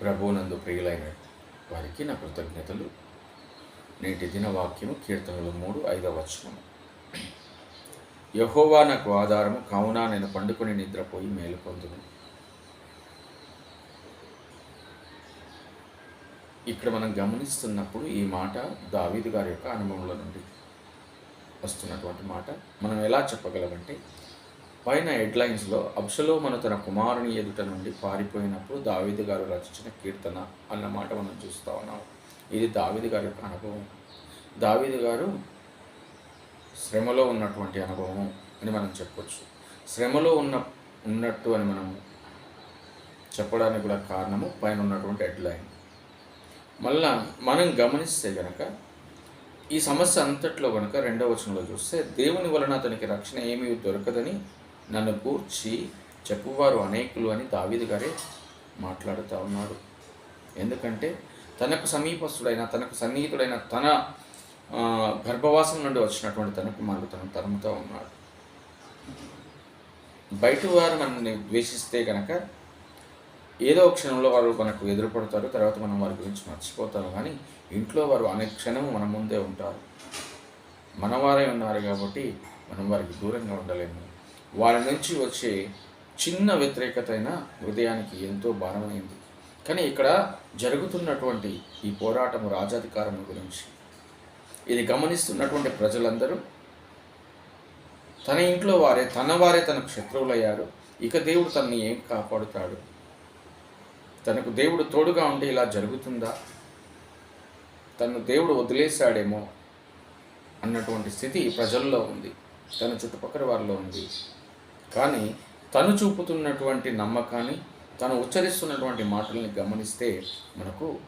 ప్రభునందు ప్రియులైన వారికి నా కృతజ్ఞతలు. నేటి దిన వాక్యము కీర్తనలు మూడు ఐదవ వచనము. యహోవా నాకు ఆధారము కావున నేను పండుకొని నిద్రపోయి మేలు పొందును. ఇక్కడ మనం గమనిస్తున్నప్పుడు ఈ మాట దావీదు గారి యొక్క అనుభవంలో నుండి వస్తున్నటువంటి మాట. మనం ఎలా చెప్పగలమంటే పైన హెడ్లైన్స్లో అబ్షలోమను తన కుమారుని ఎదుట నుండి పారిపోయినప్పుడు దావీదు గారు రచించిన కీర్తన అన్నమాట మనం చూస్తూ ఉన్నాం. ఇది దావీదు గారి యొక్క అనుభవం. దావీదు గారు శ్రమలో ఉన్నటువంటి అనుభవం అని మనం చెప్పొచ్చు. శ్రమలో ఉన్న ఉన్నట్టు అని మనం చెప్పడానికి కూడా కారణము పైన ఉన్నటువంటి హెడ్లైన్. మళ్ళా మనం గమనిస్తే కనుక ఈ సమస్య అంతట్లో కనుక రెండవ వచనంలో చూస్తే దేవుని వలన అతనికి రక్షణ ఏమీ దొరకదని నన్ను కూర్చి చెప్పువారు అనేకులు అని దావీదు గారే మాట్లాడుతూ ఉన్నాడు ఎందుకంటే తనకు సమీపస్తుడైన తనకు సన్నిహితుడైన తన గర్భవాసం నుండి వచ్చినటువంటి తన కుమారుడు తను తరుముతూ ఉన్నాడు. బయట వారు మనల్ని ద్వేషిస్తే కనుక ఏదో క్షణంలో వారు మనకు ఎదురుపడతారు తర్వాత మనం వారి గురించి మర్చిపోతారు కానీ ఇంట్లో వారు అనే క్షణం మన ముందే ఉంటారు. మనవారే ఉన్నారు కాబట్టి మనం వారికి దూరంగా ఉండలేము. వారి నుంచి వచ్చే చిన్న వ్యతిరేకత అయినా హృదయానికి ఎంతో భారమైంది. కానీ ఇక్కడ జరుగుతున్నటువంటి ఈ పోరాటం రాజాధికారం గురించి ఇది గమనిస్తున్నటువంటి ప్రజలందరూ తన ఇంట్లో వారే తన వారే తనకు శత్రువులయ్యారు. ఇక దేవుడు తనని ఏం కాపాడుతాడు? తనకు దేవుడు తోడుగా ఉంటే ఇలా జరుగుతుందా? తను దేవుడు వదిలేశాడేమో అన్నటువంటి స్థితి ప్రజల్లో ఉంది. తన చుట్టుపక్కల వారిలో ఉంది. కానీ తను చూపుతున్నటువంటి నమ్మకాన్ని తను ఉచ్చరిస్తున్నటువంటి మాటల్ని గమనిస్తే మనకు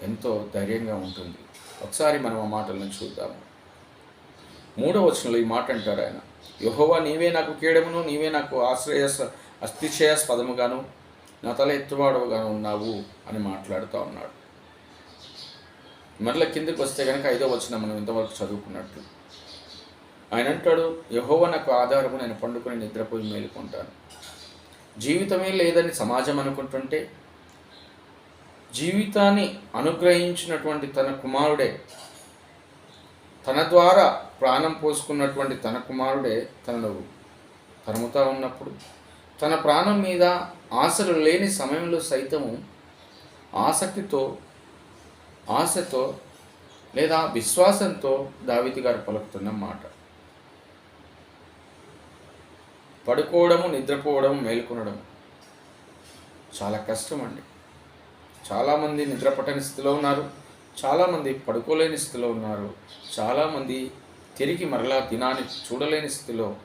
ఎంతో ధైర్యంగా ఉంటుంది. ఒకసారి మనం ఆ మాటలను చూద్దాము. మూడవ వచనంలో ఈ మాట అంటారు ఆయన. యహోవా నీవే నాకు కీడమును నీవే నాకు ఆశ్రయ అతిశయాస్పదముగాను నా తల ఎత్తువాడవుగాను ఉన్నావు అని మాట్లాడుతూ ఉన్నాడు. మరల కిందకు వస్తే కనుక ఐదో వచ్చిన మనం ఇంతవరకు చదువుకున్నట్లు ఆయన అంటాడు యహోవ నాకు ఆధారము నేను పండుకొని నిద్రపోయి మేలుకుంటాను. జీవితమే లేదని సమాజం అనుకుంటుంటే జీవితాన్ని అనుగ్రహించినటువంటి తన కుమారుడే తన ద్వారా ప్రాణం పోసుకున్నటువంటి తన కుమారుడే తనను తరుముతా ఉన్నప్పుడు తన ప్రాణం మీద ఆశలు లేని సమయంలో సైతము ఆసక్తితో ఆశతో లేదా విశ్వాసంతో దావితి గారు పలుకుతున్న మాట. పడుకోవడము నిద్రపోవడం మేల్కొనడం చాలా కష్టం అండి చాలామంది నిద్రపట్టని స్థితిలో ఉన్నారు. చాలామంది పడుకోలేని స్థితిలో ఉన్నారు. చాలామంది తిరిగి మరలా దినాన్ని చూడలేని స్థితిలో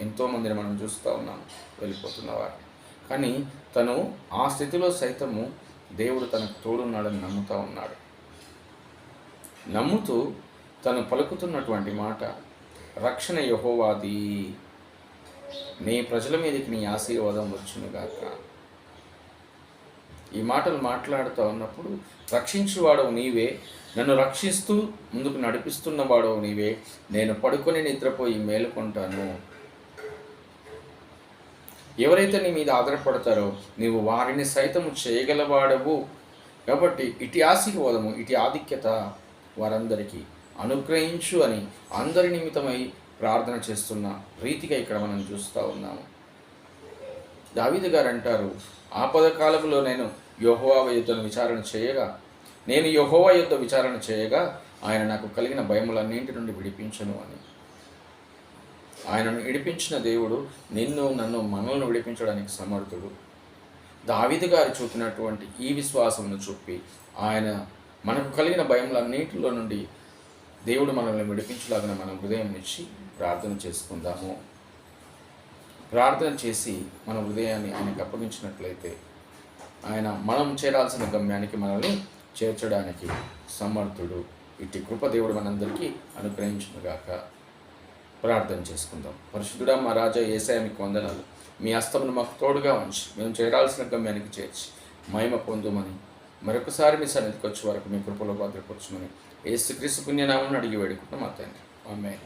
ఎంతోమందిని మనం చూస్తూ ఉన్నాం వెళ్ళిపోతున్న వారిని. కానీ తను ఆ స్థితిలో సైతము దేవుడు తనకు తోడున్నాడని నమ్ముతూ ఉన్నాడు. నమ్ముతూ తను పలుకుతున్నటువంటి మాట రక్షణ యహోవాది. నీ ప్రజల మీదకి నీ ఆశీర్వాదం వచ్చునుగాక ఈ మాటలు మాట్లాడుతూ ఉన్నప్పుడు రక్షించువాడవు నీవే నన్ను రక్షిస్తూ ముందుకు నడిపిస్తున్నవాడవు నీవే నేను పడుకొని నిద్రపోయి మేలుకుంటాను. ఎవరైతే నీ మీద ఆధారపడతారో నీవు వారిని సైతము చేయగలవాడవు. కాబట్టి ఇటు ఆశీర్వాదము ఇటు ఆధిక్యత వారందరికీ. అనుగ్రహించు అని అందరి నిమిత్తమై ప్రార్థన చేస్తున్న రీతిగా ఇక్కడ మనం చూస్తూ ఉన్నాము. దావీదు గారు అంటారు ఆపద కాలంలో నేను యహోవా యుద్ధను విచారణ చేయగా నేను యహోవా యుద్ధ విచారణ చేయగా ఆయన నాకు కలిగిన భయములన్నింటి నుండి విడిపించను అని. ఆయనను విడిపించిన దేవుడు నిన్ను నన్ను మనల్ని విడిపించడానికి సమర్థుడు. దావీదు గారు చూపినటువంటి ఈ విశ్వాసమును చూపి ఆయన మనకు కలిగిన భయములన్నింటిలో నుండి దేవుడు మనల్ని విడిపించలాగిన మనం హృదయం ఇచ్చి ప్రార్థన చేసుకుందాము. ప్రార్థన చేసి మన హృదయాన్ని ఆయనకు అప్పగించినట్లయితే ఆయన మనం చేరాల్సిన గమ్యానికి మనల్ని చేర్చడానికి సమర్థుడు. ఇట్టి కృప దేవుడు మనందరికీ అనుగ్రహించునుగాక ప్రార్థన చేసుకుందాం. పరిశుద్ధుడా మా రాజా ఏసాయ మీకు వందనాలు. మీ హస్తమును మాకు తోడుగా ఉంచి మేము చేరాల్సిన గమ్యానికి చేర్చి మహిమ పొందుమని మరొకసారి మీ సన్నిధికి వచ్చే వరకు మీ కృపలో భద్రపరచుమని ఏసుక్రీస్తు పుణ్యనామం అడిగి వేడుకుంటున్నాం. మా తండ్రి. ఆమె